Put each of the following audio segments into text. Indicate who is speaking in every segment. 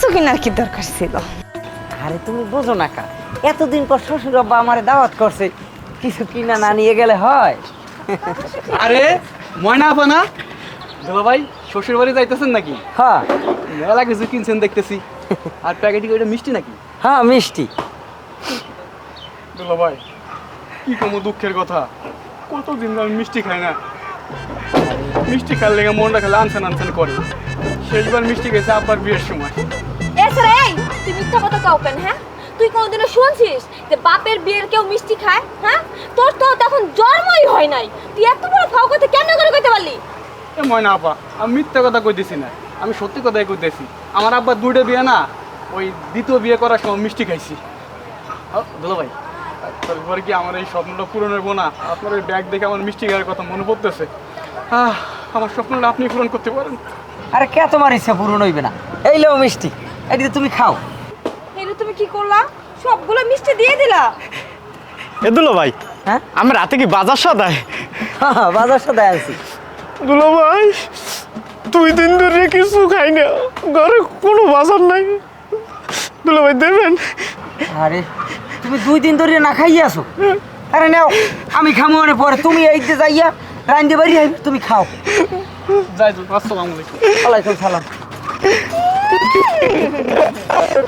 Speaker 1: কিছু কিনার কি দরকার ছিল?
Speaker 2: আরে তুমি বোঝো না কা এতদিন পর শ্বশুর আব্বা আমারে দাওয়াত করছে কিছু কিনা না নিয়ে গেলে হয়।
Speaker 3: আরে ময়না আপা না? দুলা ভাই শ্বশুর বাড়ি যাইতেছেন নাকি?
Speaker 2: হ্যাঁ।
Speaker 3: মেলা কিছু কিনছেন দেখতেছি। আর প্যাকেটে ওইটা মিষ্টি নাকি?
Speaker 2: হ্যাঁ মিষ্টি।
Speaker 3: দুলা ভাই কি কম দুঃখের কথা কতদিন ধরে মিষ্টি খাই না। মিষ্টি খাওয়ার লেগে মনটা খেলে আনসান আনসান করে। শেষবার মিষ্টি খেয়েছে আব্বার বিয়ের সময়।
Speaker 4: এছাড়া এই তুই মিথ্যা কথা কাউ কেন হ্যাঁ? তুই কোনোদিনও শুনছিস যে বাপের বিয়ের কেউ মিষ্টি খায় হ্যাঁ? তোর তো তখন জন্মই হয় নাই। তুই এত বড় ফাও কথা কেন করে কইতে পারলি?
Speaker 3: এ ময়না আপা আমি মিথ্যা কথা কইতেছি না। আমি সত্যি কথাই কইতেছি। আমার আব্বার দুইটা বিয়ে না ওই দ্বিতীয় বিয়ে করার সময় মিষ্টি খাইছি। দুলা ভাই। তারপরে কি আমার এই স্বপ্নটা পূরণ হইব না? আপনার ওই ব্যাগ দেখে আমার মিষ্টি খাওয়ার কথা মনে পড়তেছে। আহ, আমার স্বপ্নটা আপনি পূরণ করতে পারেন।
Speaker 2: আরে কে তোমার ইচ্ছা পূরণ হইবে না? এই লো মিষ্টি। এটি তুমি খাও।
Speaker 4: এরে তুমি কি করলা? সবগুলো মিষ্টি দিয়ে দিলা।
Speaker 5: এ দুলো ভাই
Speaker 2: হ্যাঁ?
Speaker 5: আমি রাতে কি বাজার সদায়?
Speaker 2: হ্যাঁ, বাজার সাথে আনছি
Speaker 5: দুলো ভাই দুই দিন ধরে কিছু খাই না। ঘরে কোনো বাজার নাই। দুলো ভাই দেবেন?
Speaker 2: আরে তুমি দুই দিন ধরে না খাইয়ে আসো আরে নাও আমি খামো মানে পরে। তুমি এই যে যাইয়া রান্ধতে পারি তুমি খাও।
Speaker 3: যাই তো আসসালামু আলাইকুম।
Speaker 2: ওয়ালাইকুম সালাম।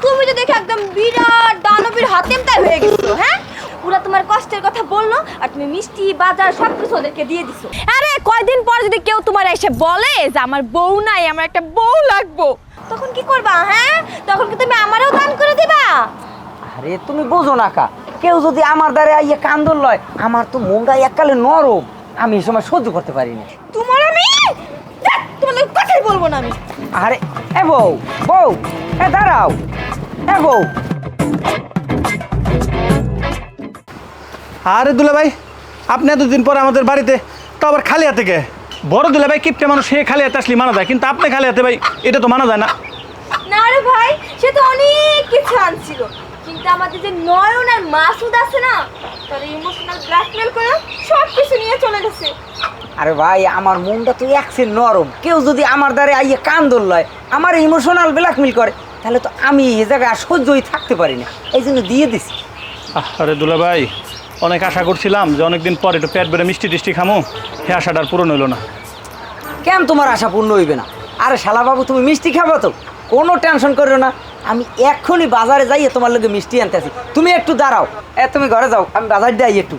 Speaker 4: তুমি তো দেখে একদম বিরাট দানবীর হাতেম তাই হয়ে গেছো হ্যাঁ? ওরা তোমার কষ্টের কথা বলল আর তুমি মিষ্টি বাজার সব কিছু ওদেরকে দিয়ে দিছো। আরে কয়দিন পর যদি কেউ তোমার এসে বলে যে আমার বউ নাই আমার একটা বউ লাগবো তখন কি করবা হ্যাঁ? তখন কি তুমি আমারও দান করে দিবা?
Speaker 2: আরে তুমি বোঝো না কা কেউ যদি আমার দ্বারা আইয়া কান্দল লয় আমার তো মনটা এককালে নরম আমি এই সময় সহ্য করতে পারি না
Speaker 4: তোমার আমি? তোমার বলব না আমি।
Speaker 2: আরে এ বউ বউ এ দাঁড়াও এ বউ।
Speaker 5: আরে দুলা ভাই আপনি এতদিন পর আমাদের বাড়িতে তো আবার খালি হাতে কে? বড় দুলা ভাই কিপটে মানুষ সে খালি হাতে আসলে মানা যায় কিন্তু আপনি খালি হাতে ভাই এটা তো মানা যায় না।
Speaker 4: না রে ভাই সে তো অনেক কিছু আনছিল। কিন্তু আমাদের যে নয়ন আর মাসুদ আছে না তার ইমোশনাল ব্ল্যাকমেল করে সব কিছু নিয়ে চলে গেছে।
Speaker 2: আরে ভাই আমার মনটা তো একসে নরম। কেউ যদি আমার দ্বারা আইয়া কান্দল লয় আমার ইমোশনাল ব্ল্যাকমেল করে তাহলে তো আমি এই জায়গায় আর সহ্যই থাকতে পারি না। এই জন্য দিয়ে দিছি।
Speaker 5: আরে দুলা ভাই অনেক আশা করছিলাম যে অনেকদিন পর একটু পেট বেড়ে মিষ্টি টিষ্টি খামো। সে আশাটা আর পূরণ হইল না।
Speaker 2: কেন তোমার আশা পূর্ণ হইবে না? আরে শালাবাবু তুমি মিষ্টি খাব তো? কোনো টেনশন করো না। আমি এক্ষুনি বাজারে যাই তোমার লোকে মিষ্টি আনতে আছি তুমি একটু দাঁড়াও। এ তুমি ঘরে যাও আমি বাজার যাই একটু।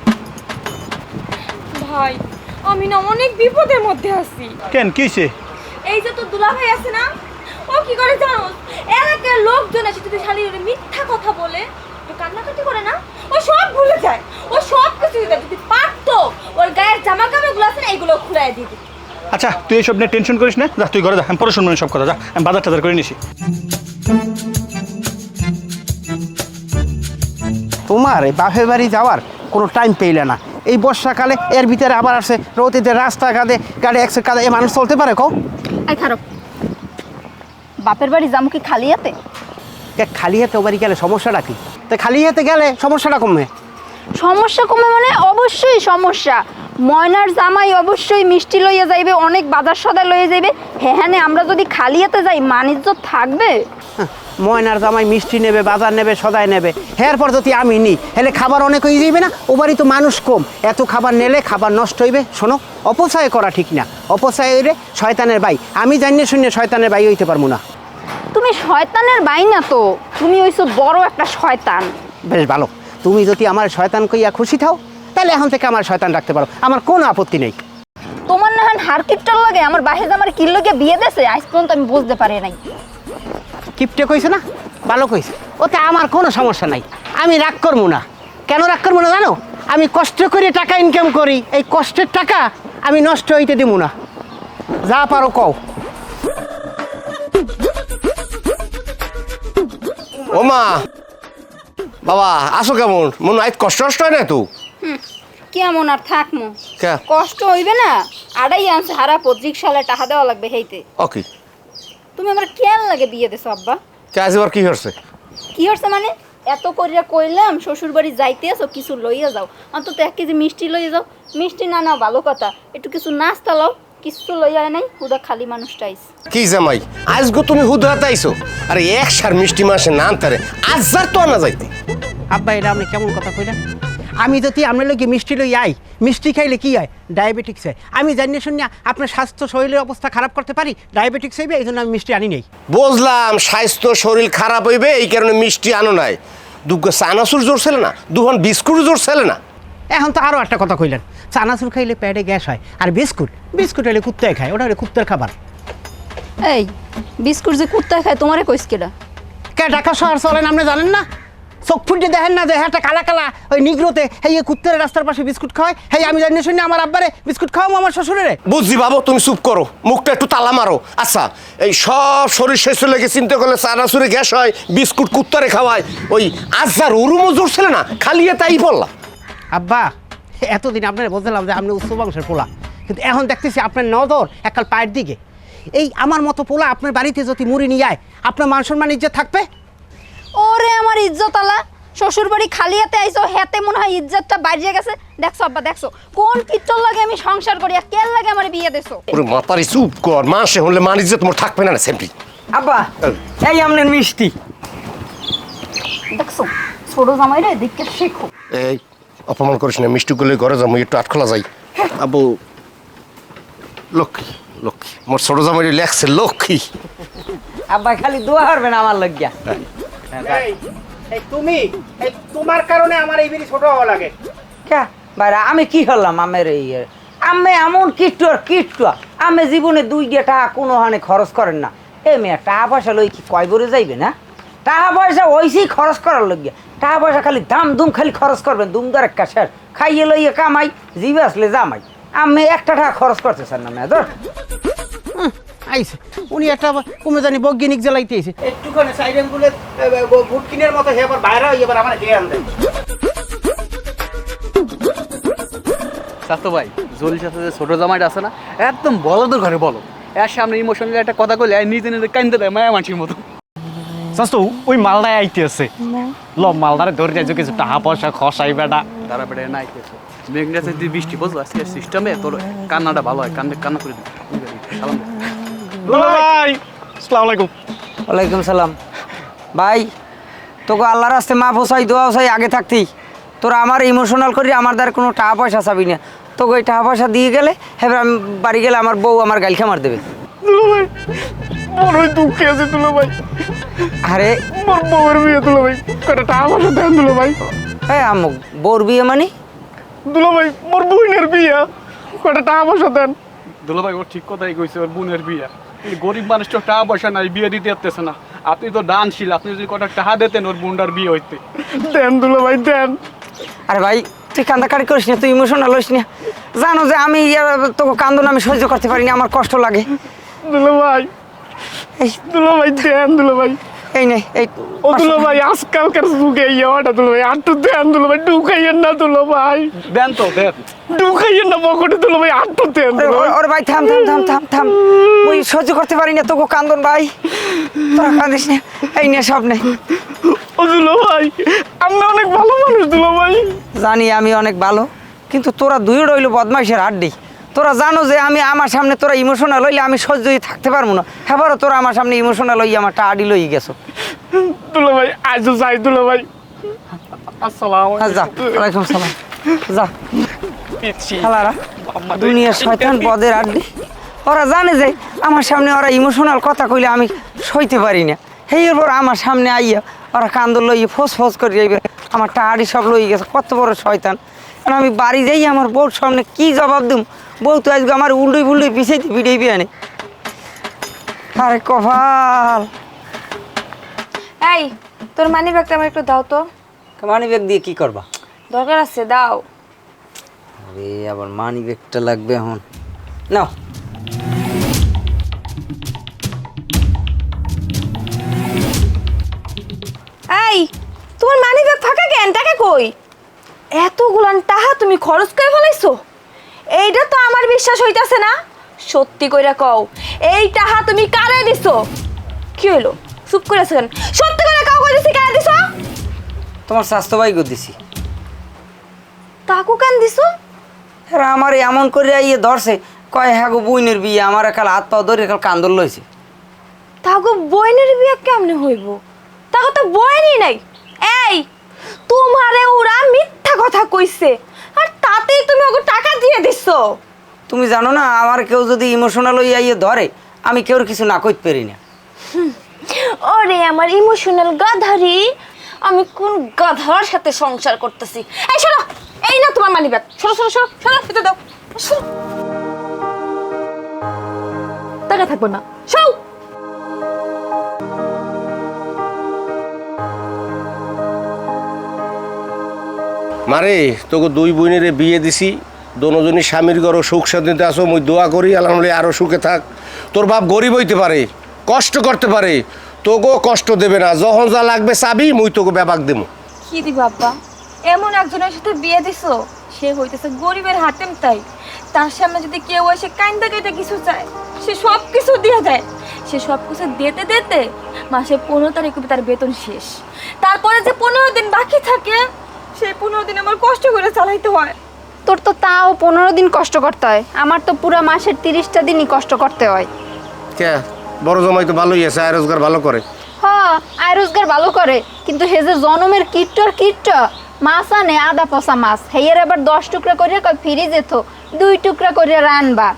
Speaker 4: ভাই আমি না অনেক বিপদের মধ্যে আছি।
Speaker 5: কেন কিসে
Speaker 4: এই যে তো দুলা ভাই আছে না ও কি করে জানো এলাকার লোকজন এসে যদি শালি ওরে মিথ্যা কথা বলে তো কান্নাকাটি করে না? ও সব ভুলে যায়। ও সব কিছু যদি পারতো ওর গায়ের জামা কাপড়গুলো আছে না এগুলো খুলে দিয়ে দিত।
Speaker 5: আচ্ছা তুই এইসব নিয়ে টেনশন করিস না। যা তুই ঘরে যা আমি পরে শুনব সব কথা যা আমি বাজার টাজার করে নিছি।
Speaker 6: তোমার এই বাপের বাড়ি যাওয়ার কোনো টাইম পেইলে না। এই বর্ষাকালে এর ভিতরে আবার আসে রোদিতে রাস্তাঘাটে গাড়ি একশো কাদে এ মানুষ চলতে পারে কও।
Speaker 7: আই খারাপ বাপের বাড়ি যাব কি খালি হাতে?
Speaker 6: এ খালি হাতে ও বাড়ি গেলে সমস্যাটা কি? তো খালি হাতে গেলে সমস্যাটা কমবে।
Speaker 7: সমস্যা কমে মানে অবশ্যই সমস্যা। ময়নার জামাই অবশ্যই মিষ্টি লইয়া যাইবে অনেক বাজার সদায় লইয়া যাইবে। হ্যাঁ আমরা যদি খালি হাতে যাই মানিজ্য থাকবে?
Speaker 6: হ্যাঁ, ময়নার জামাই মিষ্টি নেবে বাজার নেবে সদাই নেবে। হ্যাঁ পর যদি আমি নিই হেলে খাবার অনেক হয়ে যাইবে না? ও বাড়ি তো মানুষ কম। এত খাবার নিলে খাবার নষ্ট হইবে? শোনো অপচয় করা ঠিক না। অপচয় হইলে শয়তানের ভাই আমি জানিয়ে শুনে শয়তানের ভাই হইতে পারব না।
Speaker 7: তুমি শয়তানের বাই না তো। তুমি হইছো বড় একটা শয়তান।
Speaker 6: বেশ ভালো। তুমি যদি আমার শয়তান কইয়া খুশি থাও তাহলে এখন থেকে আমার শয়তান রাখতে পারো। আমার কোনো আপত্তি নেই।
Speaker 7: তোমার না হান হারকিটটার লাগে আমার বাহে আমার কিল লগে বিয়ে দেছে আজ পর্যন্ত আমি বুঝতে পারি নাই।
Speaker 6: কিপটে কইছে না? ভালো কইছে। ওতে আমার কোনো সমস্যা নাই। আমি রাগ করব না। কেন রাগ করব না জানো? আমি কষ্ট করে টাকা ইনকাম করি। এই কষ্টের টাকা আমি নষ্ট হইতে দিব না। যা পারো কও।
Speaker 8: ও মা বাবা আসো কেমন? মন আজ কষ্ট কষ্ট হয় না তো?
Speaker 7: কেমন আর থাকমো? কষ্ট হইবে না? আড়াই আনছে হারা পঁচিশ সালে টাকা দেওয়া লাগবে হেইতে।
Speaker 8: ওকে
Speaker 7: তুমি আমার কেন লাগে বিয়ে দেছো আব্বা?
Speaker 8: কে আজ কি হচ্ছে
Speaker 7: কি হচ্ছে মানে? এত করিয়া কইলাম শ্বশুর বাড়ি যাইতে আসো কিছু লইয়া যাও। অন্তত এক কেজি মিষ্টি লইয়া যাও। মিষ্টি না নাও ভালো কথা। একটু কিছু নাস্তা লও। কিচ্ছু লইয়া নাই হুদা খালি মানুষটা আইস
Speaker 8: কি জামাই? আজ গো তুমি হুদ হাতে আইছো? আরে এক সার মিষ্টি মাসে নাম তারে আজার তো আনা যাইতে।
Speaker 6: আব্বা এটা আপনি কেমন কথা কইলেন? আমি যদি আপনার লোক মিষ্টি লই আই মিষ্টি খাইলে কি হয়? ডায়াবেটিক্স হয়। আমি জানি শুনি আপনার স্বাস্থ্য শরীরের অবস্থা খারাপ করতে পারি ডায়াবেটিক্স হইবে এই জন্য আমি মিষ্টি আনি নেই।
Speaker 8: বুঝলাম স্বাস্থ্য শরীর খারাপ হইবে এই কারণে মিষ্টি আনো নাই। দুগ্গ চানাচুর জোর ছেলে না? দুহন বিস্কুট জোর ছেলে না?
Speaker 6: এখন তো আরও একটা কথা কইলেন চানাচুর খাইলে পেটে গ্যাস হয় আর বিস্কুট? বিস্কুট হলে কুত্তায় খায় ওটা হলে কুত্তার খাবার।
Speaker 7: এই বিস্কুট যে কুত্তায় খায় তোমারে কইস কেডা?
Speaker 6: কে ঢাকা শহর চলেন আপনি জানেন না? চোখ ফুটে দেখেন না যে হ্যাঁ কালা কালা ওই নিগ্রোতে এই কুত্তের রাস্তার পাশে বিস্কুট খাওয়ায় হ্যাঁ আমি জানি শুনি আমার আব্বারে বিস্কুট খাওয়াবো আমার শ্বশুরেরে।
Speaker 8: বুঝছি বাবু তুমি চুপ করো মুখটা একটু তালা মারো। আচ্ছা এই সব শরীর শেষ লেগে চিন্তা করলে চানাচুরে গ্যাস হয় বিস্কুট কুত্তারে খাওয়ায়। ওই আজার উরুমও জোর ছেলে না খালি তাই বললা।
Speaker 6: আব্বা এতদিন আপনার বলছিলাম যে আপনি উচ্চ বংশের পোলা কিন্তু এখন দেখতেছি আপনার নজর একাল পায়ের দিকে। এই আমার মতো পোলা আপনার বাড়িতে যদি মুড়ি নিয়ে যায় আপনার মান সম্মান ইজ্জত থাকবে?
Speaker 7: ওরে আমার ইজ্জত আলা শ্বশুর বাড়ি খালি হাতে আইছো হেতে মনে হয় ইজ্জতটা বাইরে গেছে। দেখছ আব্বা দেখছ? কোন পিত্তর লাগে আমি সংসার করি আর কেন লাগে আমার বিয়ে দেছো?
Speaker 8: ওরে মাতারি চুপ কর। মাসে হলে মান ইজ্জত মোর থাকবে না সেমপি
Speaker 2: আব্বা এই। আমনের মিষ্টি।
Speaker 7: দেখছ? ছোট জামাই রে দেখতে শেখো।
Speaker 8: এই অপমান করিস না মিষ্টি গুলো ঘরে যাব একটু আটখোলা যাই। আবু লক্ষ্মী লক্ষ্মী। মোর ছোট জামাই লেখছে লক্ষ্মী।
Speaker 2: আব্বা খালি দোয়া করবেন আমার লজ্ঞা
Speaker 6: এই তুমি এই তোমার কারণে আমার এই বিড়ি ছোট হওয়া লাগে।
Speaker 2: কে? বাইরে আমি কি হলাম আমের এই আমি এমন কিট্টু আর কিট্টু। আমি জীবনে দুই দিয়ে টাকা কোনো হানে খরচ করেন না। এ মেয়ে টাকা পয়সা লই কি কয় বরে যাইবে না? টাকা পয়সা ওইসেই খরচ করার লইয়া টাকা পয়সা খালি দাম দুম খালি খরচ করবেন দুম দর একটা শেষ। খাইয়ে লইয়ে কামাই জিবে আসলে জামাই। আমি একটা টাকা খরচ করতেছেন না মেয়ে
Speaker 6: আইছে। উনি একটা কমে জানি বৈজ্ঞানিক জ্বালাইতে আইছে। একটুখানি সাইরেন গুলে ভুটকিনের মতো হে আবার বাইরে হয়ে এবার আমার জ্ঞান দেয়
Speaker 3: স্বাস্থ্য ভাই জলির সাথে যে ছোট জামাইটা আছে না একদম বলদের ঘরে বলো। এর সামনে ইমোশনালি একটা কথা কইলে নিজে নিজে কান্দে দেয় মায়া মানসির মতো।
Speaker 5: চাস্তু ওই মালটাই আইতে আছে। ল মালদারে ধরে যাইছো কিছু টাকা পয়সা খসাই বেটা।
Speaker 3: তারা বেড়ে নাই কেছে মেঘনাথে যদি বৃষ্টি বুঝলো? আজকে সিস্টেমে তোর কান্নাটা ভালো হয় কান্দে কান্না করে দিবি। সালাম
Speaker 5: ভাই। আসসালামু আলাইকুম।
Speaker 2: ওয়ালাইকুম সালাম। ভাই তোকে আল্লাহ রাস্তে মা পোসাই দোয়া ওসাই আগে থাকতি। তোরা আমার ইমোশনাল করি আমার দ্বারা কোনো টাকা পয়সা চাবি না। তোকে ওই টাকা পয়সা দিয়ে গেলে এবার আমি বাড়ি গেলে আমার বউ আমার গাইল খামার দেবে।
Speaker 5: দুলা ভাই বড়ই দুঃখে আছে দুলা ভাই।
Speaker 2: আরে।
Speaker 5: মোর বউয়ের বিয়ে দুলা ভাই কটা টাকা পয়সা দেন দুলা ভাই।
Speaker 2: হ্যাঁ আমুক বউর বিয়ে মানে?
Speaker 5: দুলা ভাই মোর বোনের বিয়ে। কটা টাকা পয়সা দেন।
Speaker 3: দুলা ভাই ওর ঠিক কথাই কইছে ওর বোনের বিয়ে। গরিব মানুষ তো টাকা পয়সা নাই বিয়ে দিতে পারতেছে না। আপনি তো দানশীল আপনি যদি কটা টাকা দিতেন ওর বোনটার বিয়ে হইতে।
Speaker 5: দেন দুলো ভাই দেন।
Speaker 2: আরে ভাই তুই কান্দাকাটি করিস না তুই ইমোশনাল হইস না। জানো যে আমি তোকে কান্দন আমি সহ্য করতে পারি না আমার কষ্ট লাগে।
Speaker 5: দুলো ভাই
Speaker 2: দুলো
Speaker 5: দুলা ভাই দেন দুলো ভাই।
Speaker 2: এই নে এই
Speaker 5: ও দুলা ভাই আজকালকার যুগে এই হওয়াটা দুলা ভাই আটটু দেন দুলা ভাই ঢুকাইয়েন না দুলা ভাই।
Speaker 3: দেন তো দেন।
Speaker 5: ঢুকাইয়েন না পকেটে দুলা ভাই আটটু দেন
Speaker 2: ওরে,
Speaker 5: ভাই।
Speaker 2: ওরে, ওরে ভাই থাম থাম থাম থাম থাম। ওই সহ্য করতে পারি না তোকে কান্দন ভাই। তোরা কাঁদিস না। এই নে সব নে।
Speaker 5: ও দুলা ভাই আপনি অনেক ভালো মানুষ দুলা ভাই।
Speaker 2: জানি আমি অনেক ভালো কিন্তু তোরা দুই রইল বদমাইশের আড্ডি। তোরা জানো যে আমি আমার সামনে তোরা ইমোশনাল হইলে আমি সহ্যই থাকতে পারব না। হ্যাঁ তোরা আমার সামনে ইমোশনাল হইয়া আমার আডি লই গেছো।
Speaker 5: দুলা ভাই আজও যাই দুলা ভাই। আসসালাম
Speaker 2: হ্যাঁ যা। সালাম। যা। খালারা দুনিয়ার শয়তান পদের আড্ডি। ওরা জানে যে আমার সামনে ওরা ইমোশনাল কথা কইলে আমি সইতে পারি না। এরপর আমার সামনে আইয়া ওরা কান্দর লইয়ে ফোস ফোস করে যাইবে আমার টাহাড়ি সব লই গেছে। কত বড় শয়তান। আমি বাড়ি যাই আমার বউর সামনে কি জবাব দিম? বউ তো আজকে আমার উল্ডুই বুল্ডুই পিছাইতে পিটাইবি আনে আরে কপাল।
Speaker 4: এই তোর মানি ব্যাগটা আমার একটু দাও তো
Speaker 2: মানি ব্যাগ দিয়ে কি করবা?
Speaker 4: দরকার আছে দাও।
Speaker 2: আরে আবার মানি ব্যাগটা লাগবে এখন। নাও।
Speaker 4: এই তোমার মানি ব্যাগ ফাঁকা কেন? টাকা কই? এতগুলান টাকা তুমি খরচ করে ফেলাইছো? এইটা তো আমার বিশ্বাস হইতাছে না। সত্যি কইরা কও এই টাকা তুমি কারে দিছো? কি হইল? চুপ করে আছেন সত্যি করে কাউ কই দিছি কারে দিছো?
Speaker 2: তোমার স্বাস্থ্য ভাই দিছি?
Speaker 4: তাকু কেন দিছো?
Speaker 2: এরা আমার এমন করে ইয়ে ধরছে কয় হ্যাঁ গো বইনের বিয়ে আমার একাল হাত পা ধরে একাল কান্দল লইছে।
Speaker 4: তাগো বইনের বিয়ে কেমনে হইব? তাগো তো বইনই নাই। এই তোমারে ওরা মিথ্যা কথা কইছে আর তাতেই তুমি ওকে টাকা দিছো
Speaker 2: তুমি জানো না আমার কেউ যদি ইমোশনাল হইয়া ইয়ে ধরে আমি কেউর কিছু না কইতে পারি না।
Speaker 4: ওরে আমার ইমোশনাল গাধারি আমি কোন গাধার সাথে সংসার করতেছি? এই শোনো এই না তোমার মানি ব্যাগ শোনো শোনো শোনো শোনো খেতে দাও। শোনো। টাকা থাকব না। শোও।
Speaker 8: মারে তোকে দুই বোনের বিয়ে দিছি। দোনোজনই স্বামীর ঘরও সুখ শান্তিতে আসো মুই দোয়া করি, আলহামদুলিল্লাহ আরও সুখে থাক। তোর বাপ গরিব হইতে পারে, কষ্ট করতে পারে, তোকেও কষ্ট দেবে না। যখন যা লাগবে চাবি, মুই তোকে ব্যাপাক দেবো
Speaker 4: কি দি বাবা এমন একজনের সাথে বিয়ে দিছো? সে হইতেছে গরিবের হাতেম তাই। তার সামনে যদি কেউ এসে কান্দা কেটে কিছু চায়, সে সব কিছু দিয়ে দেয়। সে সব কিছু দিতে দিতে মাসে পনেরো তারিখ তার বেতন শেষ। তারপরে যে পনেরো দিন বাকি থাকে, সেই পনেরো দিন আমার কষ্ট করে চালাইতে হয়।
Speaker 7: তোর তো তাও পনেরো দিন কষ্ট করতে হয়। আমার তো পুরো মাসের তিরিশটা দিনই কষ্ট করতে হয়।
Speaker 8: কে? বড় জমাই তো ভালোই আছে আয় রোজগার ভালো করে।
Speaker 7: হ আয় রোজগার ভালো করে কিন্তু হে যে জনমের কিট্টর কিট্ট মাছ আনে আদা পচা মাছ হেয়ের আবার দশ টুকরা করিয়া কয় ফিরে যেত দুই টুকরা করিয়া রানবা।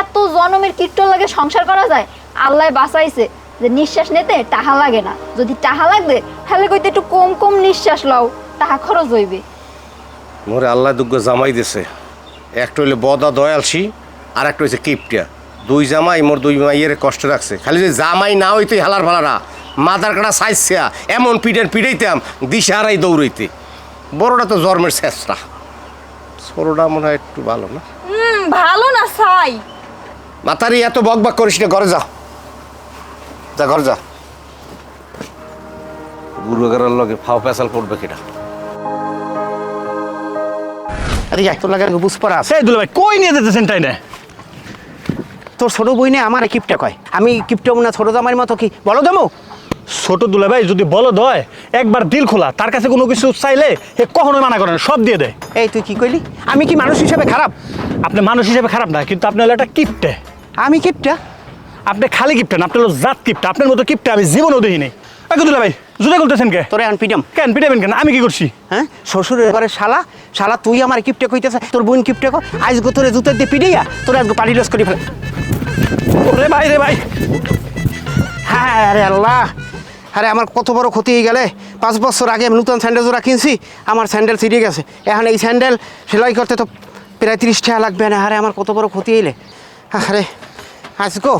Speaker 7: এত জনমের কিট্ট লাগে সংসার করা যায়? আল্লাহ বাঁচাইছে যে নিঃশ্বাস নিতে টাহা লাগে না। যদি টাহা লাগবে তাহলে কইতে একটু কম কম নিঃশ্বাস লও টাহা খরচ হইবে।
Speaker 8: মোরে আল্লাহ দুগ্গ জামাই দিছে। একটা হইলে বদা দয়ালসি আর একটা হইছে কিপটিয়া। দুই জামাই মোর দুই মাইয়ের কষ্ট রাখছে। খালি যে জামাই না হইতে হালার ফালারা মাদার কাটা সাইজা এমন পিঠের পিড়াইতাম দিশে হারাই দৌড়াইতে। বড়টা তো জন্মের চেষ্টা ছোটটা মনে হয় একটু ভালো না?
Speaker 4: হুম ভালো না সাই।
Speaker 8: মাতারি এত বক বক করিস না ঘরে যা। যা ঘরে যা। গুরু এগারোর লগে ফাও পেশাল পড়বে কিটা?
Speaker 6: আরে যাই তোর লাগে বুঝপরা আছে।
Speaker 5: দুলা ভাই কই নিয়ে যেতেছেন তাই না
Speaker 6: তোর ছোট বই নে আমার কিপটা কয়? আমি কিপটা না ছোট মতো কি? বলো দেবো
Speaker 5: ছোট দুলা ভাই যদি বলদ হয় একবার দিল খোলা তার কাছে কোনো কিছু চাইলে কখনোই মানা করেন সব দিয়ে দেয়
Speaker 6: এই তুই কি কইলি? আমি কি মানুষ হিসেবে খারাপ?
Speaker 5: আপনি মানুষ হিসেবে খারাপ না কিন্তু আপনি হলো একটা কিপটে।
Speaker 6: আমি কিপটা?
Speaker 5: আপনি খালি কিপটে না আপনি হলো জাত কিপটে আপনার মতো কিপটে আমি জীবনেও দেখিনি। ওকে দুলা ভাই? জুদে করতেছেন কে?
Speaker 6: তোরে এখন পিটাম
Speaker 5: কেন পিটাবেন কেন? আমি কি করছি?
Speaker 6: হ্যাঁ? শ্বশুরের এবারে শালা শালা তুই আমার কিপটে কইতেছে তোর বোন কিপটে কো আজ গো তোরে জুতের দিয়ে পিটাইয়া তোর আজকে পানি লস করে ফেলে।
Speaker 5: রে ভাই রে ভাই।
Speaker 6: হ্যাঁ আরে আল্লাহ। আরে আমার কত বড় ক্ষতি হয়ে গেলে। পাঁচ বছর আগে আমি নতুন স্যান্ডেল জোড়া কিনছি আমার স্যান্ডেল ছিঁড়ে গেছে। এখন এই স্যান্ডেল সেলাই করতে তো প্রায় তিরিশ টাকা লাগবে না। আরে আমার কত বড় ক্ষতি হইলে। আরে আজ গো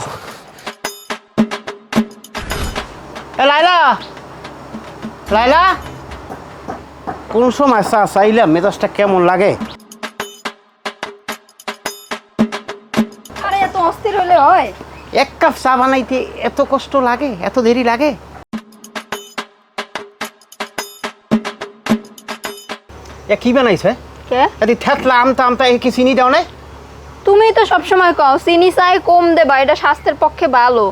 Speaker 6: এ লাইলা লাইলা কোন সময় চা চাইলাম মেজাজটা কেমন লাগে?
Speaker 7: আরে এত অস্থির হলে হয়।
Speaker 6: এক কাপ চা বানাইতে এত কষ্ট লাগে এত দেরি লাগে? এ কি বানাইছে?
Speaker 7: কে?
Speaker 6: এদি থেতলা আমতা আমতা এ কি চিনি দাও নাই
Speaker 7: তুমি তো সবসময় কও চিনি চাই কম দেবা এটা স্বাস্থ্যের পক্ষে ভালো।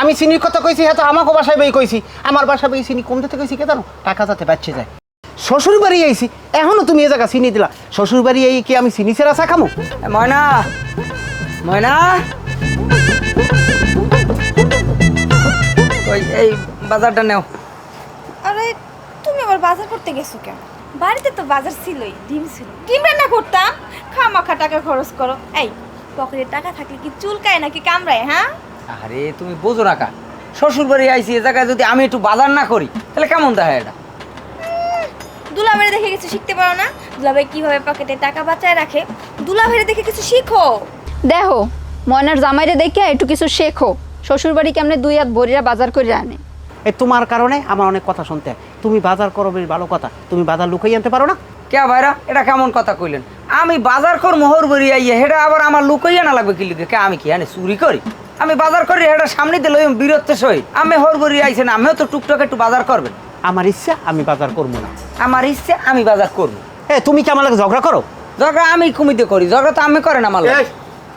Speaker 6: আমি চিনির কথা কইছি হ্যাঁ তো আমাকে বাসায় বই কইছি। আমার বাসায় বই চিনি কম দিতে কইছি কে জানো? টাকা যাতে বাচ্চে যায়। শ্বশুর বাড়ি আইছি এখনও তুমি এ জায়গা চিনি দিলা। শ্বশুর বাড়ি এই কি আমি চিনি সেরা চা খামো?
Speaker 2: ময়না ময়না। ওই এই বাজারটা নেও।
Speaker 4: আরে তুমি আবার বাজার করতে গেছো কেন? বাড়িতে তো বাজার ছিলই ডিম ছিল। ডিম রান্না করতাম। খামাখা টাকা খরচ করো। এই পকেটে টাকা থাকলে কি চুলকায় নাকি কামড়ায় হ্যাঁ?
Speaker 2: আরে তুমি বোঝো না কা। শ্বশুর বাড়ি আইছি এ জায়গায় যদি আমি একটু বাজার না করি তাহলে কেমন দেখা এটা?
Speaker 4: দুলাভাইরে দেখে কিছু শিখতে পারো না? দুলাভাই কীভাবে পকেটে টাকা বাঁচায় রাখে? দুলাভাইরে দেখে কিছু শিখো।
Speaker 7: দেখো ময়নার জামাইরে দেখে একটু কিছু শেখো। শ্বশুর বাড়ি কেমনে দুই হাত ভরিয়া বাজার করে আনে?
Speaker 6: এই তোমার কারণে আমার অনেক কথা শুনতে। হয় তুমি বাজার করো বেশ ভালো কথা। তুমি বাজার লুকাই আনতে পারো না?
Speaker 2: কে ভাইরা এটা কেমন কথা কইলেন? আমি বাজার কর মোহর বড়ি আইয়ে। হেটা আবার আমার লুকাইয়া না লাগবে কি লিখে কে আমি কি আনে চুরি করি? আমি বাজার করি হেটা সামনে দিলে বীরত্ব সই আমি হর বড়ি আইছেন আমিও তো টুকটাক একটু বাজার করবেন।
Speaker 6: আমার ইচ্ছা আমি বাজার করব না।
Speaker 2: আমার ইচ্ছে আমি বাজার করব
Speaker 6: এ তুমি কি আমার লাগে ঝগড়া করো?
Speaker 2: ঝগড়া আমি কুমিতে করি ঝগড়া তো আমি করেন আমার লগে।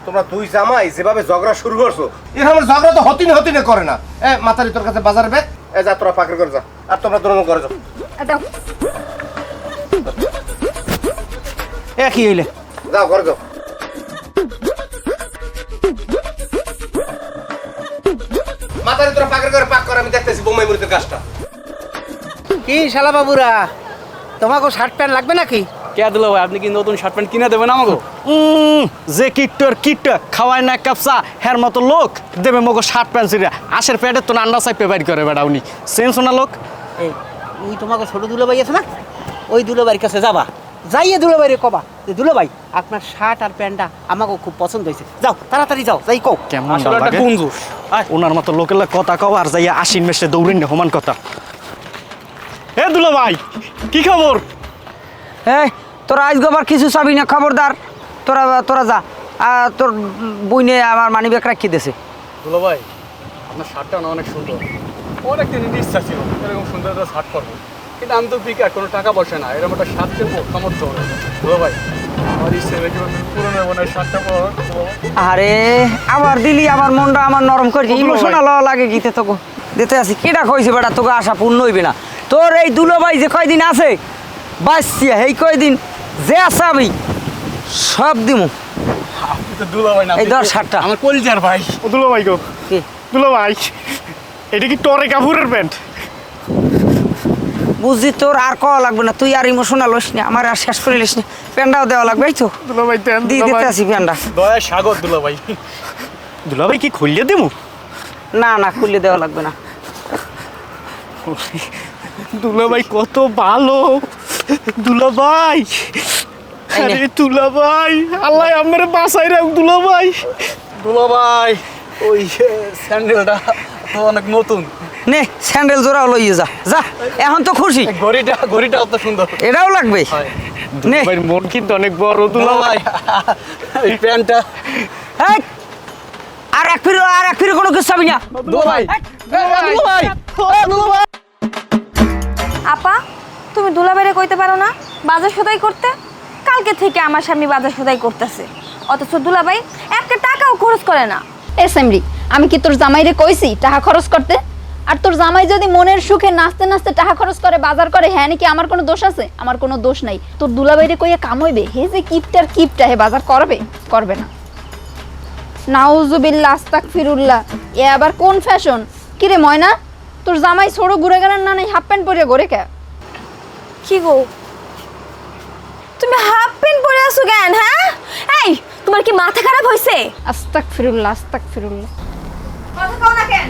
Speaker 8: তোমরা দুই জামাই যেভাবে ঝগড়া শুরু করছ এরকম ঝগড়া তো হতিনে হতিনে করে না। এ মাতারি তোর কাছে বাজার ব্যাগ? এ যা তোরা পাকড় করে যা আর তোমরা দুজন করে যাও।
Speaker 7: দাও।
Speaker 6: একই হইলে।
Speaker 8: যাও মাথার তোরা করে পাক করে আমি দেখতেছি
Speaker 6: কি শালা বাবুরা? তোমাকে শার্ট প্যান্ট লাগবে নাকি?
Speaker 3: কে দিল ভাই? আপনি কি নতুন শার্ট প্যান্ট কিনে দেবেন আমাকে?
Speaker 5: যে কিট্টর কিট্ট খাওয়ায় না কাপসা হের মতো লোক দেবে মগো শার্ট প্যান্ট সিরা আশের প্যাটে তো নান্ডা সাই পেবাইড করে বেড়া উনি। সেন্স না লোক?
Speaker 6: এই তোমাকে ছোট দুলো ভাই আছে না? ওই দুলো বাড়ির কাছে যাবা। যাইয়ে দুলোবাইরে কবা যে দুলোবাই আপনার শার্ট আর প্যান্টটা আমাকে খুব পছন্দ হয়েছে। যাও তাড়াতাড়ি যাও যাই কও।
Speaker 5: কেমন
Speaker 3: আসলে একটা?
Speaker 5: ওনার মতো লোকের কথা কও আর যাইয়া আশিন মেসে দৌড়েন না সমান কথা। এ দুলো ভাই কি খবর?
Speaker 2: এই তোরা আজ গোবার কিছু চাবি না খবরদার। তোরা তোরা যা। আর তোর বইনে আমার মানি ব্যাগ রাখিয়ে দিয়েছে।
Speaker 3: দুলা ভাই আপনার শার্টটা না অনেক সুন্দর। অনেক দিন ইচ্ছা ছিল এরকম সুন্দর শার্ট করব কিন্তু আমি তো বিকার কোনো টাকা পয়সা না। এরকম একটা কিনবো সামর্থ্য। হবে ভাই। মনে হয়
Speaker 2: আরে আবার দিলি আমার মনটা আমার নরম করে ইমোশনাল লাগে গীতে তোকে। দিতে আসি। কেটা কইছে বেটা তোকে আশা পূর্ণ হইবে না। তোর এই দুলো ভাই যে কয়দিন আছে বাঁচছিয়া এই কয়দিন যে আসাবি সব দিমু।
Speaker 3: দুলা ভাই
Speaker 2: এই ধর শার্টটা
Speaker 3: আমার কলিজার ভাই।
Speaker 5: ও দুলো ভাই গো। দুলো ভাই এটা কি টরে কাপুরের প্যান্ট?
Speaker 2: বুঝছি তোর আর কওয়া লাগবে না। তুই আর ইমোশনাল হইস না আমার আর শেষ করে লিস না। প্যান্ডাও দেওয়া লাগবে এই তো।
Speaker 5: দুলো ভাই দেন
Speaker 2: দিয়ে দিতে আসি প্যান্ডা
Speaker 3: দয়া সাগর দুলা ভাই
Speaker 5: দুলো ভাই কি খুললে দেবো?
Speaker 2: না না খুলে দেওয়া লাগবে না।
Speaker 5: দুলা ভাই কত ভালো। দুলা ভাই
Speaker 2: এই
Speaker 5: আরে দুলা ভাই আল্লাহ আমার বাসাই রাখ দুলা ভাই
Speaker 3: দুলা ভাই ওই স্যান্ডেলটা তো অনেক নতুন।
Speaker 2: নে স্যান্ডেল জোড়াও লইয়ে যা। যা এখন তো খুশি।
Speaker 3: ঘড়িটা ঘড়িটা অত সুন্দর।
Speaker 2: এটাও লাগবে। নে।
Speaker 5: মন কিন্তু অনেক বড় ভাই
Speaker 3: এই প্যান্টটা।
Speaker 2: আর এক ফিরে আর এক ফিরে কোনো কিছু না।
Speaker 3: ভাই ভাই। দুলা ভাই
Speaker 4: আপা তুমি দুলাবাইরে কইতে পারো না? বাজার সদাই করতে? কালকে থেকে আমার স্বামী বাজার সদাই করতেছে। অথচ দুলাভাই একটা টাকাও খরচ করে না।
Speaker 7: এসএমডি আমি কি তোর জামাইরে কইছি টাকা খরচ করতে? আর তোর জামাই যদি মনের সুখে নাচতে নাচতে টাকা খরচ করে বাজার করে হ্যাঁ নাকি আমার কোনো দোষ আছে? আমার কোনো দোষ নাই। তোর দুলাবাইরে কইয়া কামইবে হে যে কিপটার কিপটা হে বাজার করবে? করবে না। নাউজুবিল্লাহ আস্তাক ফিরুল্লাহ এ আবার কোন ফ্যাশন? কিরে ময়না তোর জামাই ছোড়ো ঘুরে গেলেন না নাই হাফ প্যান্ট পরে ঘরে কে?
Speaker 4: কি গো? তুমি হাফ প্যান্ট পরে আছো কেন হ্যাঁ? এই তোমার কি মাথা খারাপ হয়েছে
Speaker 7: আস্তাক ফিরুল্লাহ আস্তাক ফিরুল্লাহ
Speaker 4: কথা কও না কেন?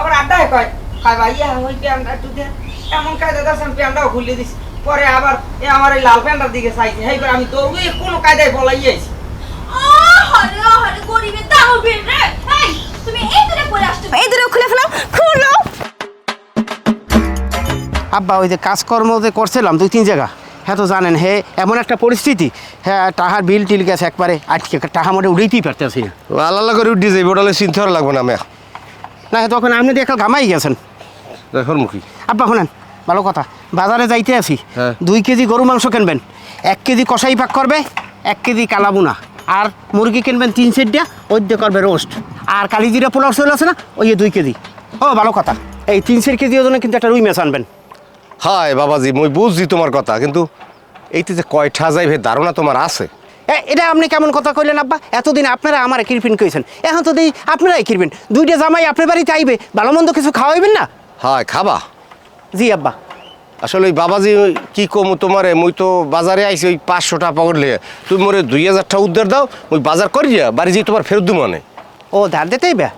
Speaker 2: আবার আড্ডায় কয় কয় ভাইয়া ওই প্যান্টটা একটু দে। এমন কায়দা দর্শন আমি প্যান্টটাও খুলে দিছি। পরে আবার এ আমার এই লাল প্যান্টটার দিকে চাইছে। হ্যাঁ আমি দৌড়ে কোনো কায়দায়
Speaker 4: এই খুলে ফেলো খুলো।
Speaker 6: আব্বা ওই যে কাজকর্ম যে করছিলাম দুই তিন জায়গা। হ্যাঁ তো জানেন হে এমন একটা পরিস্থিতি। হ্যাঁ টাহার বিল টিল গেছে একবারে। আটকে টাহা মোটে উড়াইতেই পারতেছি না।
Speaker 8: আল্লাহ করে উঠে যাই ওটালে চিন্তা লাগবে না আমি
Speaker 6: না তখন আপনি একটা ঘামাই গেছেন।
Speaker 8: দেখুন মুখী
Speaker 6: আব্বা শোনেন ভালো কথা। বাজারে যাইতে আছি
Speaker 8: হ্যাঁ।
Speaker 6: দুই কেজি গরু মাংস কিনবেন। এক কেজি কষাই পাক করবে এক কেজি কালাবুনা আর মুরগি কিনবেন তিন সেটটা ওই দিয়ে করবে রোস্ট। আর কালি জিরা পোলাও চলে আছে না ওই দুই কেজি। ও ভালো কথা। এই তিন সেট কেজি ওজনে কিন্তু একটা রুই মাছ আনবেন।
Speaker 8: হায় বাবাজি মুই বুঝছি তোমার কথা কিন্তু এইতে যে কয়টা যাইবে ধারণা তোমার আছে?
Speaker 6: এটা আপনি কেমন কথা কইলেন আব্বা? এতদিন আপনারা আমার কিরপিন কইছেন। এখন তো দিই আপনারাই কিরবেন দুইটা জামাই আপনার বাড়িতে আইবে ভালো মন্দ কিছু খাওয়াইবেন না?
Speaker 8: হায় খাবা?
Speaker 6: জি আব্বা।
Speaker 8: আসলে ওই বাবাজি কি কমু তোমারে? মুই তো বাজারে আইছি ওই পাঁচশো টাকা পকড়লে তুমি মোরে দুই হাজার টাকা উদ্ধার দাও ওই বাজার করিয়া বাড়ি যেয়ে তোমার ফেরত দিব মানে
Speaker 6: ও ধার দিতেই বে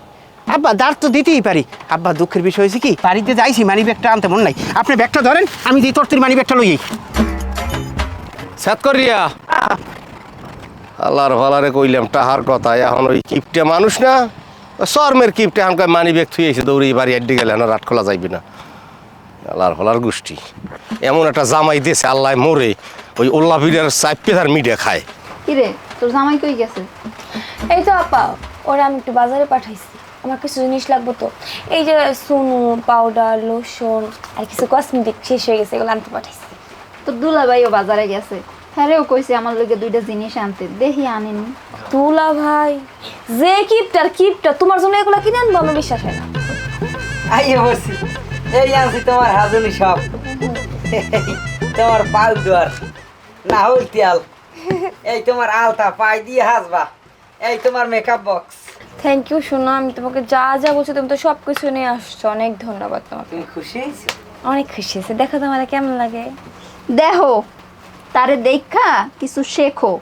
Speaker 6: আব্বা ধার তো দিতেই পারি। আব্বা দুঃখের বিষয় হয়েছে কি বাড়িতে যাইছি মানি ব্যাগটা আনতে মন নাই। আপনি ব্যাগটা ধরেন আমি যেই তরতির মানি ব্যাগটা লইই
Speaker 8: সাত করিয়া। আল্লাহর ভালারে কইলাম টাহার কথা এখন ওই কিপটা মানুষ না শর্মের কিপটা আমাকে মানি ব্যাগ থুয়েছে দৌড়ে বাড়ি আড্ডি গেলে না রাত খোলা যাইবে না। আল্লাহর ভালার গোষ্ঠী। এমন একটা জামাই দিয়েছে আল্লাহ মরে ওই ওল্লা বিড়ার চাইপে তার মিডিয়া খায়।
Speaker 7: কিরে তোর জামাই কই গেছে?
Speaker 4: এই তো আপা ওরা আমি একটু বাজারে পাঠাইছি। আমার কিছু জিনিস লাগবে তো। এই যে সোনু পাউডার লোশন আর কিছু কসমেটিক শেষ হয়ে গেছে এগুলো আনতে পাঠাইছি।
Speaker 7: তো দুলাভাইও বাজারে গেছে। হ্যাঁ কইছে আমার লগে দুইটা জিনিস আনতে দেখি আনেনি।
Speaker 4: তুলা ভাই যে কিপটার কিপটা তোমার জন্য এগুলো কিনে আনব আমার বিশ্বাস হয় না।
Speaker 2: আইয়ে বলছি এই আনছি তোমার হাজুনি সব। তোমার পাউডার না হই তেল এই তোমার আলতা পাই দিয়ে হাসবা। এই তোমার মেকআপ বক্স
Speaker 4: থ্যাংক ইউ শোনো আমি তোমাকে যা যা বলছি তুমি তো সব কিছু নিয়ে আসছো। অনেক ধন্যবাদ তোমাকে।
Speaker 2: তুমি খুশি হয়েছো?
Speaker 4: অনেক খুশি হয়েছে। দেখো তোমার কেমন লাগে।
Speaker 7: দেখো তারে দেখা কিছু শেখো।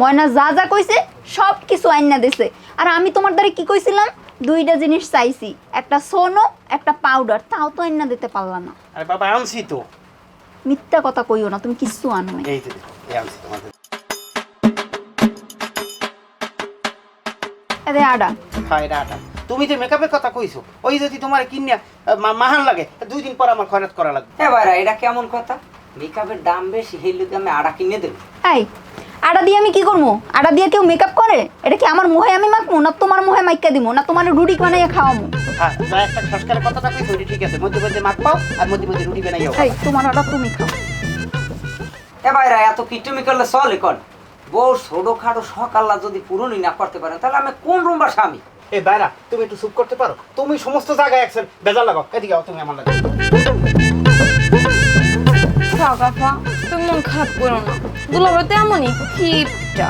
Speaker 7: ময়না যা যা কইছে সব কিছু আইনা দিছে। আর আমি তোমার দ্বারা কি কইছিলাম? দুইটা জিনিস চাইছি। একটা সোনো একটা পাউডার। তাও তো আইনা দিতে পারলাম না।
Speaker 6: আরে বাবা আনছি তো।
Speaker 7: মিথ্যা কথা কইও না তুমি কিচ্ছু আনো নাই।
Speaker 6: এই যে দেখো, এই আনছি তোমাদের।
Speaker 7: এদের আডা।
Speaker 6: হয় এটা আটা। তুমি যে মেকআপের কথা কইছো ওই যদি তোমার কিনিয়া মাহান লাগে দুই দিন পর আমার খরচ করা লাগবে।
Speaker 2: এবার এটা কেমন কথা? মেকআপের দাম বেশি সেই লোকে আমি আড়া কিনে দেবো।
Speaker 7: এই আডা দিয়ে আমি কি করব? আডা দিয়ে কেউ মেকআপ করে? এটা কি আমার মুহে আমি মাখবো না তোমার মুহে মাইকা দিব না তোমার রুটি বানাইয়া খাওয়ামু
Speaker 6: হ্যাঁ যা একটা সংস্কারের কথাটা কইছো ওইটা ঠিক আছে মধ্যে মধ্যে মাখ পাও আর মধ্যে মধ্যে রুটি বানাইও
Speaker 7: এই তোমার আডা তুমি খাও।
Speaker 2: এবার এত কিটুমি করলে? চলে কন বউ ছোটো খাটো সকাল্লা যদি পূরণই না করতে পারেন তাহলে আমি কোন রুম বা স্বামী
Speaker 6: এ বাইরা তুমি একটু চুপ করতে পারো। তুমি সমস্ত জায়গায় একছেন বেজার লাগাও এদিকে তুমি আমার লাগে
Speaker 4: কাকা তুমি মন খারাপ করো না। দুলাভাই তো এমনই কিপটা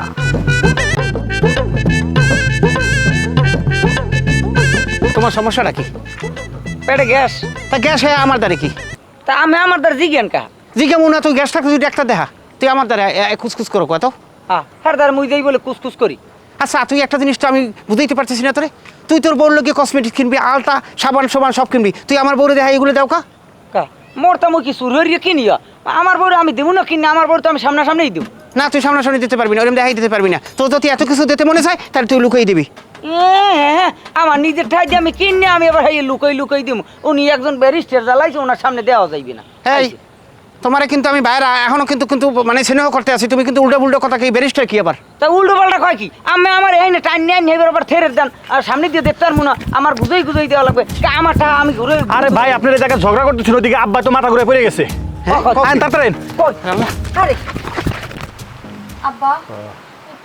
Speaker 6: তোমার সমস্যাটা কি?
Speaker 2: পেটে গ্যাস?
Speaker 6: তা গ্যাস হয়ে আমার দ্বারে কি?
Speaker 2: তা আমি আমার দ্বার জিজ্ঞান কা?
Speaker 6: জিগে মনে হয় তুই গ্যাস থাকতে তুই একটা দেখা তুই আমার দ্বারা খুসখুস করো কত
Speaker 2: হ্যাঁ হ্যাঁ দ্বার মুই দেই বলে কুসকুস করি।
Speaker 6: আচ্ছা তুই একটা জিনিস তো আমি বুঝাইতে পারতেছি না তোরে। তুই তোর বউর লোকে কসমেটিক কিনবি আলতা সাবান সাবান সব কিনবি। তুই আমার বউরে দেখা এগুলো দাও কা।
Speaker 2: মোর তো মুই কি সুর হরিয়ে কিনিয়া। আমার বউ আমি দেবো না কিনে আমার বউ তো আমি সামনাসামনিই দেবো
Speaker 6: না তুই সামনাসামনি দিতে পারবি না ওরকম দেখাই দিতে পারবি না। তো যদি এত কিছু দিতে মনে চায় তাহলে তুই লুকাই দিবি।
Speaker 2: হ্যাঁ আমার নিজের ঠাই দিয়ে আমি কিনে আমি এবার হাই লুকাই লুকাই দিব উনি একজন ব্যারিস্টার জ্বালাইছে ওনার সামনে দেওয়া যাইবে না।
Speaker 6: এই তোমারে কিন্তু আমি বাইরে এখনও কিন্তু কিন্তু মানে স্নেহ করতে আছি। তুমি কিন্তু উল্টো উল্টো কথা কি ব্যারিস্টার কি আবার?
Speaker 2: তা উল্টো পাল্টা কয় কি? আমি আমার এই না টাইম নিয়ে নেবে আবার থেরে দেন আর সামনে দিয়ে দেখতে পারব না আমার বুঝাই বুঝাই দেওয়া লাগবে। কা আমার আমি ঘুরে
Speaker 5: আরে ভাই আপনার এই জায়গায় ঝগড়া করতেছিল ওদিকে আব্বা তো মাথা ঘুরে পড়ে গেছে।
Speaker 2: হ্যাঁ,
Speaker 5: আইন তাড়াতাড়ি
Speaker 2: কই? আরে।
Speaker 4: আব্বা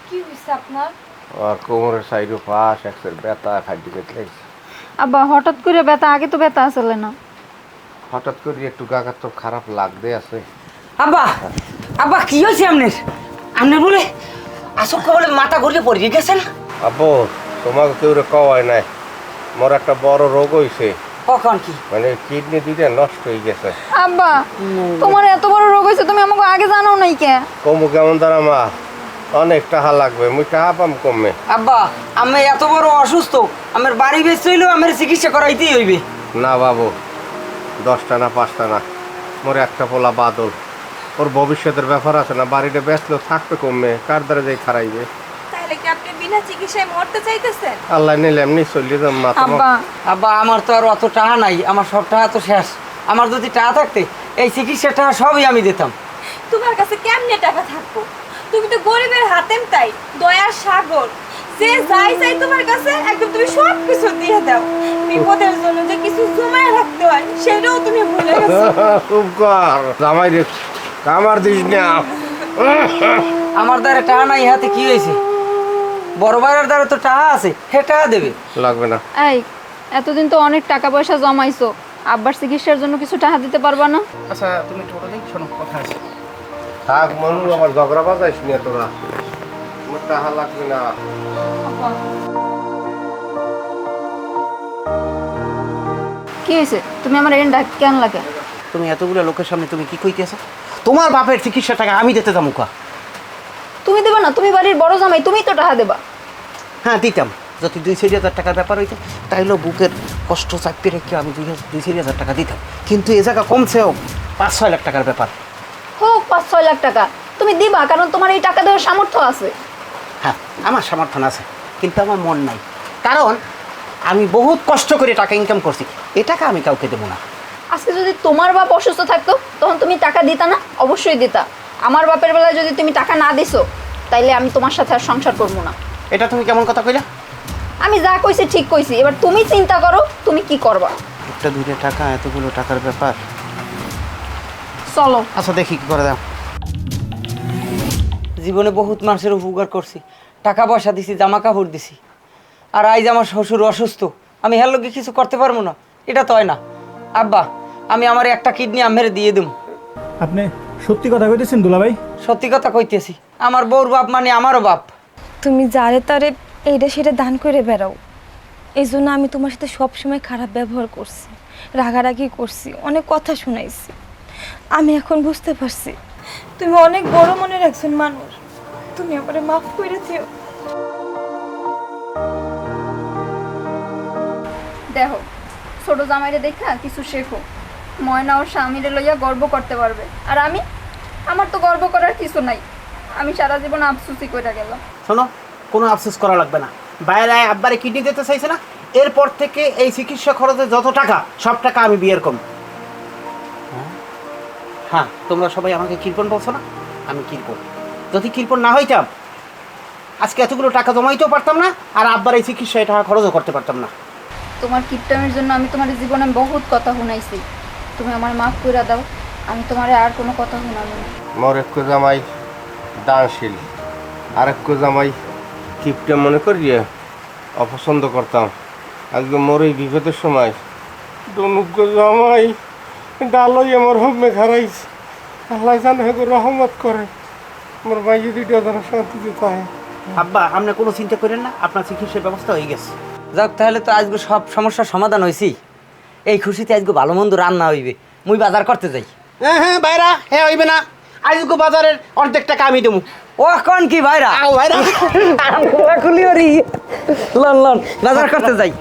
Speaker 4: কি হয়েছে আপনার?
Speaker 8: আর কোমরের পাশ একসের ব্যথা খাদ্য খেতে
Speaker 7: আব্বা হঠাৎ করে ব্যথা আগে তো ব্যথা আসলে না।
Speaker 8: হঠাৎ করে একটু গাগার তো খারাপ লাগতে আছে।
Speaker 2: আব্বা আব্বা কি হয়েছে আপনার? আপনার বলে আসক্ষ বলে মাথা ঘুরিয়ে পড়িয়ে গেছেন
Speaker 8: আব্বু তোমাকে কেউ রে কওয়ায় নাই। মোর একটা বড় রোগ হইছে।
Speaker 2: কখন কি?
Speaker 8: মানে কিডনি দুইটা নষ্ট হয়ে গেছে।
Speaker 7: আব্বা তোমার এত বড় রোগ হয়েছে তুমি আমাকে আগে জানো নাই কে?
Speaker 8: কমু কেমন দ্বারা মা? অনেক টাকা লাগবে মুই টাকা পাম কমে।
Speaker 2: আব্বা আমি এত বড় অসুস্থ আমার বাড়ি বেশ হইলেও আমার চিকিৎসা করাইতেই হইবে।
Speaker 8: না বাবু দশটা না পাঁচটা না মোর একটা পোলা বাদল। ওর ভবিষ্যতের ব্যাপার আছে না বাড়িটা বেচলেও থাকবে কমে কার দ্বারা যাই খারাইবে?
Speaker 4: তাহলে কি আপনি বিনা চিকিৎসায় মরতে চাইতেছেন?
Speaker 8: আল্লাহ নিলে এমনি চলিয়ে
Speaker 7: আব্বা
Speaker 2: আব্বা আমার তো আর অত টাকা নাই আমার সব টাকা তো শেষ। আমার যদি টাকা থাকতে এই চিকিৎসার টাকা সবই আমি দিতাম।
Speaker 4: তোমার কাছে কেমনে টাকা থাকব? তুমি তো গরিবের হাতেম তাই দয়ার সাগর। যে যাই চাই তোমার কাছে একদম তুমি সব কিছু দিয়ে দাও। বিপদের জন্য যে কিছু জমায় রাখতে হয় সেটাও তুমি ভুলে গেছো।
Speaker 8: খুব কর। জামাই রে কামার দিস না।
Speaker 2: আমার দ্বারা টাকা নাই হাতে কি হয়েছে? বড় ভাইয়ের দ্বারা তো টাকা আছে হে টাকা দেবে।
Speaker 8: লাগবে না।
Speaker 7: এই এতদিন তো অনেক টাকা পয়সা জমাইছো। আব্বার চিকিৎসার জন্য কিছু টাকা দিতে পারবা না?
Speaker 6: আচ্ছা তুমি ছোট দেখি শোনো কথা আছে।
Speaker 8: থাক মনু ঝগড়া বাজাইস নিয়ে তোরা। টাকা লাগবে না
Speaker 7: কি হয়েছে? তুমি আমার এন্ডা কেন লাগে?
Speaker 6: তুমি এতগুলো লোকের সামনে তুমি কি কইতেছো? তোমার বাপের চিকিৎসা টাকা আমি দিতে দাম কা?
Speaker 7: তুমি দেবা না তুমি বাড়ির বড় জামাই তুমি তো টাকা দেবা।
Speaker 6: হ্যাঁ দিতাম। যদি দুই চারি হাজার টাকার ব্যাপার হইতো তাইলেও বুকের কষ্ট চাপিয়ে রেখে আমি দুই হাজার- দুই চারি হাজার টাকা দিতাম। কিন্তু এ জায়গা কমছেও পাঁচ ছয় লাখ টাকার ব্যাপার।
Speaker 7: হোক পাঁচ ছয় লাখ টাকা। তুমি দিবা কারণ তোমার এই টাকা দেওয়ার সামর্থ্য আছে।
Speaker 6: হ্যাঁ আমার সমর্থন আছে কিন্তু আমার মন নাই। কারণ আমি বহুত কষ্ট করে টাকা ইনকাম করছি এ টাকা আমি কাউকে দেবো না।
Speaker 7: আজকে যদি তোমার বাপ অসুস্থ থাকতো তখন তুমি টাকা দিতা না? অবশ্যই দিতা। আমার বাপের বেলায় যদি তুমি টাকা না দিছো তাইলে আমি তোমার সাথে আর সংসার করব না।
Speaker 6: এটা তুমি কেমন কথা কইলা?
Speaker 7: আমি যা কইছি ঠিক কইছি। এবার তুমি চিন্তা করো তুমি কি করবা?
Speaker 6: একটা দুইটা টাকা এতগুলো টাকার ব্যাপার।
Speaker 7: চলো।
Speaker 6: আচ্ছা দেখি কি করে দাও।
Speaker 2: জীবনে বহুত মানুষের উপকার করছি। টাকা পয়সা দিছি জামা কাপড় দিছি। আর আইজ আমার শ্বশুর অসুস্থ আমি হের লোকে কিছু করতে পারব না এটা তো হয় না। আব্বা আমি আমার একটা কিডনি আমের দিয়ে দেবো
Speaker 5: আপনি সত্যি কথা কইতেছেন দুলাভাই?
Speaker 2: সত্যি কথা কইতেছি আমার বউর বাপ মানে আমারও বাপ।
Speaker 4: তুমি যারে তারে এইটা সেটা দান করে বেড়াও এই জন্য আমি তোমার সাথে সবসময় খারাপ ব্যবহার করছি রাগারাগি করছি অনেক কথা শুনাইছি। আমি এখন বুঝতে পারছি তুমি অনেক বড় মনের একজন মানুষ। তুমি আমারে মাফ করে দিও।
Speaker 7: দেখো ছোট জামাইরে দেখা কিছু শেখো। ময়না ওর স্বামীরে লইয়া গর্ব করতে পারবে। আর আমি? আমার তো গর্ব করার কিছু নাই। আমি সারা জীবন আফসুসি করে গেলাম।
Speaker 6: শোনো কোনো আফসোস করা লাগবে না। বাইরে আব্বারে কিডনি দিতে চাইছে না? এরপর থেকে এই চিকিৎসা খরচে যত টাকা সব টাকা আমি বিয়ের কম হ্যাঁ তোমরা সবাই আমাকে কৃপণ বলছো না? আমি কৃপণ যদি কৃপণ না হইতাম আজকে এতগুলো টাকা জমাইতেও পারতাম না আর আব্বার এই চিকিৎসায় টাকা খরচও করতে পারতাম না।
Speaker 7: তোমার কিপটামের জন্য আমি তোমার জীবনে বহুত কথা শুনাইছি। তুমি আমার মাফ করে দাও আমি তোমার আর কোনো কথা শুনাবো না।
Speaker 8: মোর এক জামাই দানশীল আর এক জামাই কিপটা মনে করিয়ে অপছন্দ করতাম। আজকে মোর এই বিপদের সময় দনুগ্য জামাই ডালই আমার হোমে খারাইছে। আল্লাহ জানে হেগো রহমত করে। মোর ভাই যদি যেন শান্তিতে থাকে।
Speaker 6: আব্বা আপনি কোনো চিন্তা করেন না আপনার চিকিৎসার ব্যবস্থা হয়ে গেছে।
Speaker 2: যাক তাহলে তো আজকে সব সমস্যার সমাধান হয়েছি এই খুশিতে আজকে ভালো মন্দ রান্না হইবে। মুই বাজার করতে যাই।
Speaker 6: হ্যাঁ হ্যাঁ ভাইরা হ্যাঁ হইবে না। আজকে বাজারের অর্ধেক টাকা আমি দেবো।
Speaker 2: ও কোন কি ভাইরা?
Speaker 6: আও ভাইরা।
Speaker 2: খুলি লন লন বাজার করতে যাই।